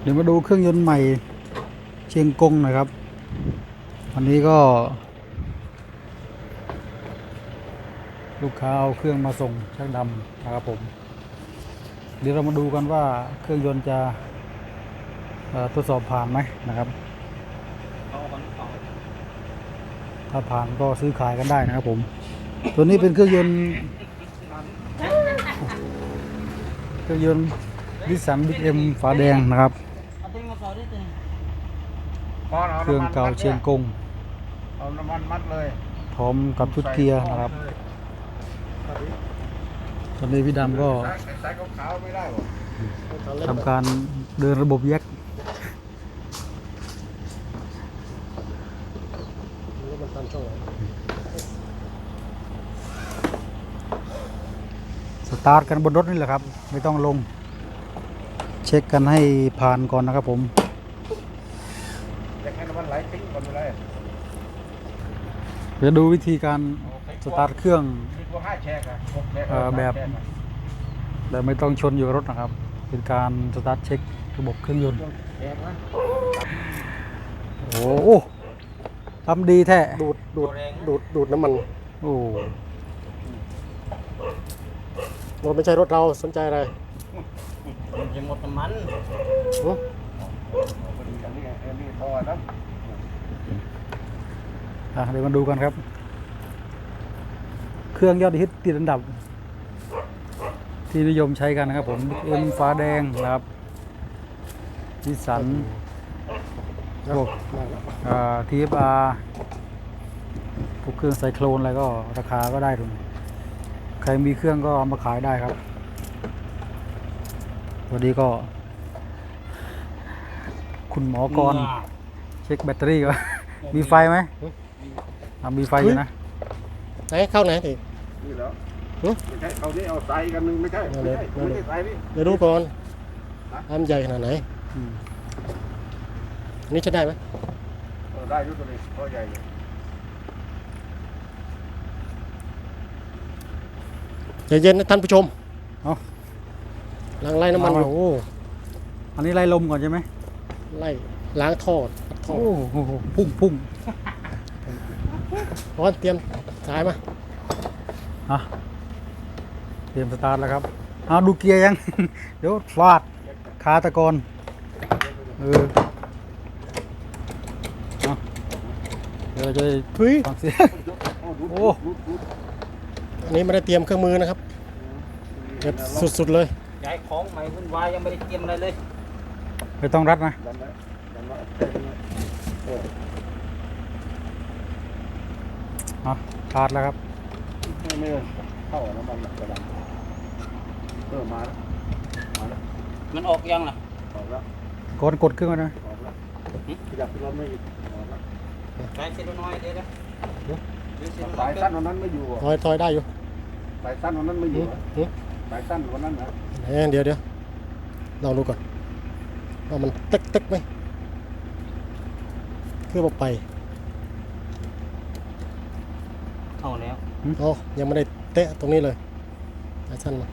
เดี๋ยวมาดูเครื่องยนต์ใหม่เชียงกงหน่อยครับ วันนี้ก็ ลูกค้าเอาเครื่องมาส่งช่างดำนะครับผม เดี๋ยวเรามาดูกันว่าเครื่องยนต์จะทดสอบผ่านไหมนะครับ ถ้าผ่านก็ซื้อขายกันได้นะครับผม ตัวนี้เป็นเครื่องยนต์เครื่องยนต์ ดิสันบิ๊กเอ็มฝาแดงนะครับ เครื่องเก่าเชียงกงเอาน้ำมันมัดเลยพร้อมกับชุดเกียร์นะครับ ตอนนี้พี่ดำก็สายสายขาวๆไม่ได้หรอทำการเดินระบบแยกมันตามช่องไหนสตาร์ทกันบนรถนี่แหละครับ ไม่ต้องลง เช็คกันให้ผ่านก่อนนะครับผมอยากให้น้ำมันไหลทิ้งก่อนไปเลยเดี๋ยวดูวิธีการสตาร์ทเครื่องมีพวกห้าแชกอะหกแชกเอ่อแบบแต่ไม่ต้องชนอยู่กับรถนะครับ เป็นการสตาร์ทเช็คระบบเครื่องยนต์แชกนะโอ้โหทำดีแท้ดูดดูดดูดดูดน้ำมันโอ้รถไม่ใช่รถเราสนใจอะไร จะหมดน้ำมันหึพอดีกันนี่ไงเออนี่พอแล้วอะเดี๋ยวมาดูกันครับ เครื่องยอดฮิตติดอันดับ ที่นิยมใช้กันนะครับผมเอ็มฟ้าแดงนะครับนิสสันพวกได้แล้วทีเอฟอาร์พวกเครื่องไซโครนอะไรก็ราคาก็ได้ตรงนี้ใครมีเครื่องก็เอามาขายได้ครับ วันนี้ก็ คุณหมอกรเช็คแบตเตอรี่ก่อนมีไฟไหมอะมีไฟอยู่นะไหนเข้าไหนอีกนี่แล้วหึไม่ใช่เอานี่เอาใส่กันหนึงไม่ใช่ไม่ใช่เอาเลยไม่ใช่ใส่นี่เดี๋ยวดูก่อนทำใหญ่ขนาดไหนอืมอันนี้จะได้ไหมเออได้อยุตัวนี้ตัวใหญ่เลยใจเย็นนะท่านผู้ชมเอา ล้างไล่น้ำมันเอาโอ้โหอันนี้ไล่ลมก่อนใช่ไหมไล่ล้างท่อปัดท่อโอ้โหพุ่งพุ่งร้อนเตรียมสายมาอะเตรียมสตาร์ทแล้วครับเอาดูเกียร์ยัง เดี๋ยวฟาดคาตะกอนเออเอาเดี๋ยวเราจะได้เฮ้ยฟังเสียงโอ้ดูโอ้ดูดูอันนี้ไม่ได้เตรียมเครื่องมือนะครับเก็บสุดๆเลย ย้ายของใหม่วุ่นวายยังไม่ได้เตรียมอะไรเลยไม่ต้องรัดนะดันไว้ดันไว้เอออะสตาร์ทแล้วครับไม่ไม่เข้าน้ำมันกระดังเออมาแล้วมาแล้วมันออกยังล่ะออกแล้วกดกดเครื่องไว้นะออกแล้วขยับขึ้นรถไม่อีกออกแล้วสายเซโลน้อยเดี๋ยวนะเดี๋ยวเซโลน้สาอยยสั้นวันนั้นไม่อยู่อะถอยถอยได้อยู่ สายสั้นวันนั้นไม่อหึยู่อะหึสายสั้นวันนั้นนะ เอ้ยเดี๋ยวเดี๋ยวลองดูก่อนว่ามันตึกตึกไหมคือบอกไปเข้าแล้วโอ้ยังไม่ได้เตะตรงนี้เลยสายสั้นมา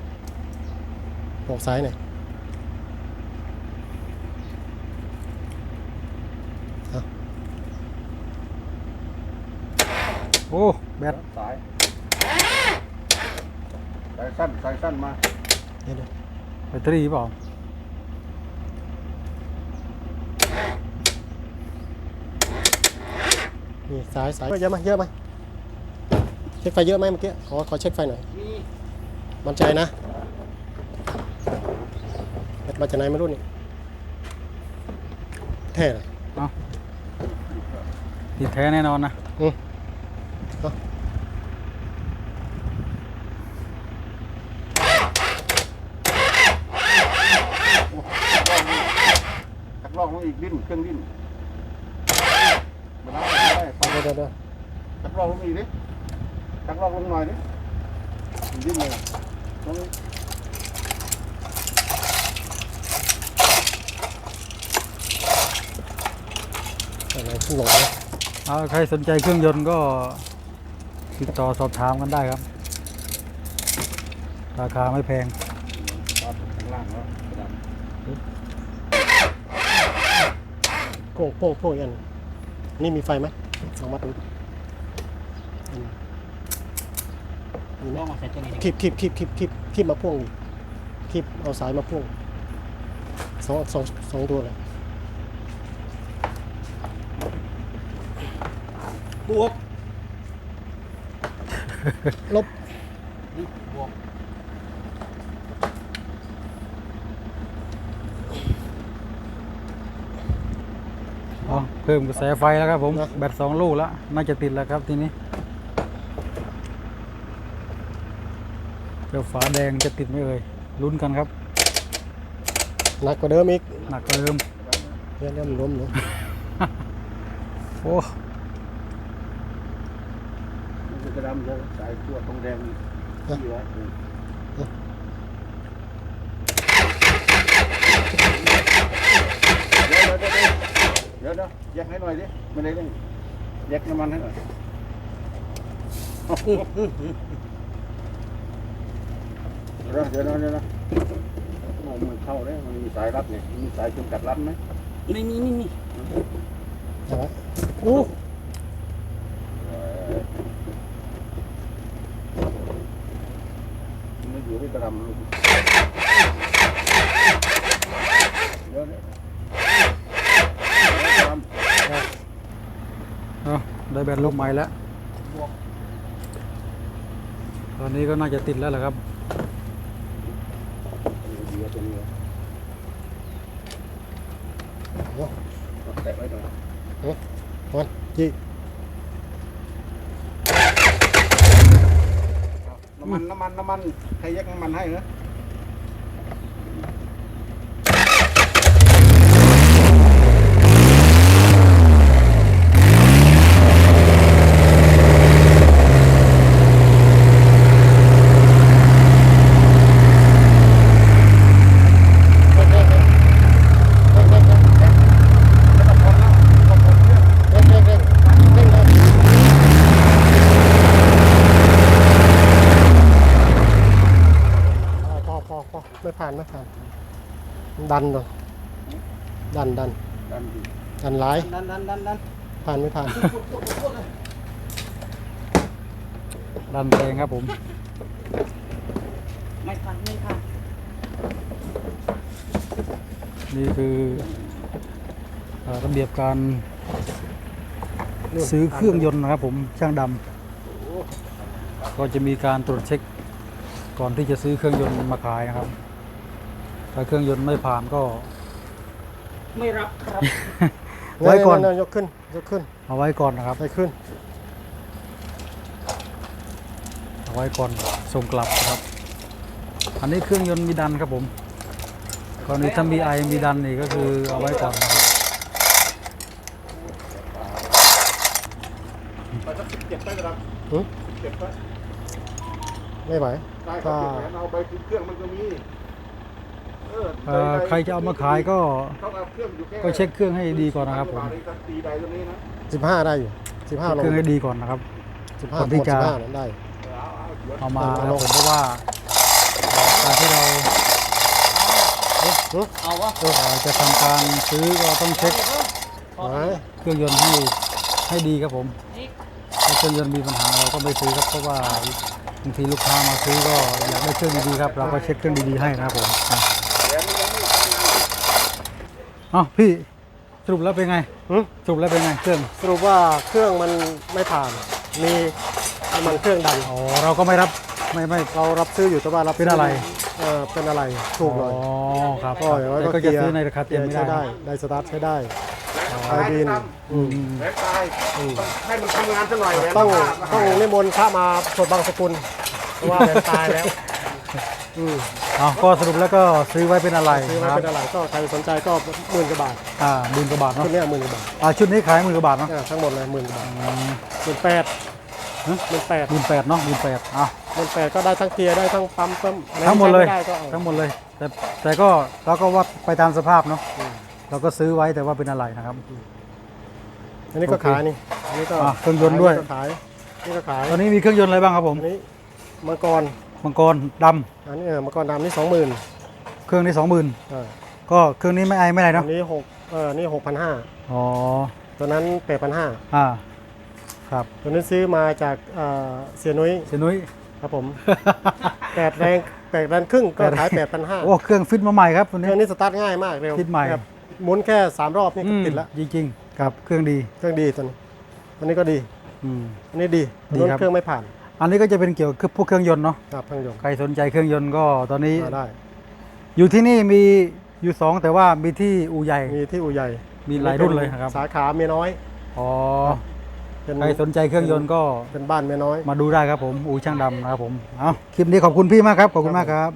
บอกซ้ายหน่อยโอ้แบตสายสายสั้นสายสั้นมาเดี๋ยวเดี๋ยว แบตเตอรี่เปล่านี่สายสายเยอะไหมเยอะไหมเช็คไฟเยอะไหมเมื่อกี้ขอขอเช็คไฟหน่อยมีมั่นใจนะแบตมาจากไหนไม่รู้นี่แท้เลยติดแท้แน่นอนนะอืม อาชักลอกลงอีกดิ้นเครื่องดิ้นมาแล้วไม่ได้ฟังเดี๋ยวเดี๋ยวเดี๋ยวชักลอกลงอีกดิชักลอกลงหน่อยดิดิ้นเลยลงอะไรขึ้นลงนะเอาใครสนใจเครื่องยนต์ก็ติดต่อสอบถามกันได้ครับ ราคาไม่แพง ตอนข้างล่างแล้วกระดาน โป้งโป้งโป้งอีกอันนี่มีไฟไหมลองมาดูอืมมีไหมต้องมาใส่ตัวนี้ดิคีบคีบคีบคีบคีบคีบมาพ่วงดิคีบเอาสายมาพ่วงสองสองสองตัวเลยบวกลบ นี่บวก เพิ่มกระแสไฟแล้วครับผมแบตสองลูกแล้วน่าจะติดแล้วครับทีนี้เจ้าฝาแดงจะติดไหมเอ่ยลุ้นกันครับ หนักกว่าเดิมอีกหนักกว่าเดิมเดี๋ยวเดี๋ยวมันล้มเลยโอ้มันจะกระดำจะสายตัวตรงแดงที่ไว้เออเดี๋ยวเดี๋ยวเดี๋ยวเดี๋ยวแยกให้หน่ อยดิไม่ได้เร่งแยกน้ำมันให้หน่อยเดี๋ยวเดี๋ยวเดี๋ยวเดี๋ยวนะเอามันเข้าได้มันมีสายรัดเนี่ยมีสายจำกัดรัดไหมไม่มีไม่มีเอาไว้อู้มันอยู่ที่กระดำลูกเดี๋ยวเดี๋ยวกระดำ เอาได้ แบตลูกใหม่แล้ว ตอนนี้ก็น่าจะติดแล้วแหละครับเดี๋ยวตัวนี้แตะไว้หน่อยมันจีน้ำมันน้ำมันน้ำมันใครแยกน้ำมันให้เหรอ เร่งเร่งเร่งเร่งเลยพอพอพอไม่ผ่า นไม่ผ่านดันเลยดันดันดันดิดันหลายดันดันดันดันผ่านไม่ผ่าน ดันแรงครับผม ไม่ทันไม่ทันนี่คือเอ่อระเบียบการซื้อเครื่องยนต์นะครับผมช่างดำก็จะมีการตรวจเช็คก่อนที่จะซื้อเครื่องยนต์มาขายนะครับ ถ้าเครื่องยนต์ไม่ผ่านก็ ไม่รับครับ ไว้ก่อนเยๆๆยกขึ้น ยกขึ้น เอาไว้ก่อนนะครับ ไปขึ้น เอาไว้ก่อน ส่งกลับนะครับ อันนี้เครื่องยนต์มีดันครับผมกรณีถ้ามีไอมีดันนี่ก็คือเอาไว้ก่อนนะครับไปสักสิบเจ็ดไปกระดหือำสิบเจ็ดไปไม่ไหวได้ครับเจ็ดแหวนเอาไปติดเครื่องมันก็มี เออเอ่อใครจะเอามาขายก็เขาเอาเครื่องอยู่แค่ก็เช็คเครื่องให้ดีก่อนนะครับผมตีใดตัวนี้นะ15ได้อยู่15เช็คลงเครื่องให้ดีก่อนนะครับ15ก่อนที่จะ15นั้นได้เอาเอาเดี๋ยวเอามาเอานะครับผมเพราะว่าเอ่อการที่เราหือเอาวะเอ่อจะทำการซื้อก็ต้องเช็คไหนเครื่องยนต์ให้ให้ดีครับผมนี่ถ้าเครื่องยนต์มีปัญหาเราก็ไม่ซื้อครับเพราะว่าบางทีลูกค้ามาซื้อก็อยากได้เครื่องดีๆครับ เราก็เช็คเครื่องดีๆให้นะครับผมอะ แหวนมันยังไม่ทำงาน เอ้าพี่สรุปแล้วเป็นไงหือสรุปแล้วเป็นไงเครื่องสรุปว่าเครื่องมันไม่ผ่าน มีน้ำมันเครื่องดันอ๋อเราก็ไม่รับไม่ไม่ เรารับซื้ออยู่แต่ว่ารับเป็นอะไร เออเป็นอะไรถูกหน่อยอ๋อครับก็อย่างน้อยแต่ก็ก็เกีจะยร์ซื้อในราคาเต็มไม่ใช้ได้ได้ได้สตาร์ทใช้ได้แหวนไฟบินตายอืมแหวนตายต้องให้มันทำงานสักหน่อยแหวนต้องตายต้องนิมนต์พระมาสวดบางสกุลเพราะว่าแรงตายแล้วอืม เอาก็สรุปแล้วก็ซื้อไว้เป็นอะไรซื้อไว้นะครับเป็นอะไรก็ใครสนใจก็หมื่นกว่าบาทอ่าหมื่นกว่าบาทเนาะชุดเนี้ยหมื่นกว่าบาทอ่าชุดนี้ขายหมื่นกว่าบาทเนาะอ่าทั้งหมดเลยหมื่นกว่าบาทอืมหมื่นแปดฮะหมื่นแปดหมื่นแปดเนาะหมื่นแปดอะหมื่นแปดก็ได้ทั้งเกียร์ได้ทั้งปั๊มเติมอันไหนทั้งหมดเลยใช้ไได้ก็เอาทั้งหมดเลย แต่แต่ก็เราก็วัดไปตามสภาพเนาะอืมเราก็ซื้อไว้แต่ว่าเป็นอะไรนะครับอันนี้ก็โอเคขายนี่อันนี้ก็อะเครื่องยนต์ด้วยขายนี่ก็ขายตอนนี้มีเครื่องยนต์อะไรบ้างครับผมอันนี้มังกร มังกรดำอันนี้เออมังกรดำนี่สองหมื่นเครื่องนี้สองหมื่นอ่าก็เครื่องนี้ไม่ไอไม่อะไรอัเนาะนนี้หกเออนี่หกพันห้าอ๋อตัวนั้นแปดพันห้าอ่าครับตัวนั้นซื้อมาจากเอ่อเสียนุ้ยเสยนุ้ย ครับผม แปดแรงแปดแรงครึ่งก็ขายแปดพันห้าโอ้เครื่องฟิตมาใหม่ครับตัวเคนี้ รื่องนี้สตาร์ทง่ายมากเร็วคิดใหม่ครับหมุนแค่สามรอบนี่ก็อืมติดแล้วจริงๆครับเครื่องดีเครื่องดีตัวนี้ตัวนี้ก็ดีอืม อันนี้ดีดีรถครับ เครื่องไม่ผ่าน อันนี้ก็จะเป็นเกี่ยวกับพวกเครื่องยนต์เนาะครับเครื่องยนต์ใครสนใจเครื่องยนต์ก็ตอนนี้ มาได้ อยู่ที่นี่มีอยู่สองแต่ว่ามีที่อูใหญ่ มีที่อู่ใหญ่มีหลายรุ่นเลยนะครับ สาขาเมียน้อย อ๋อเป็นใครสนใจเครื่องยนต์ก็เป็นบ้านเมียน้อย มาดูได้ครับผมอูช่างดำนะครับผม เอาคลิปนี้ขอบคุณพี่มากครับ ขอบคุณมากครับ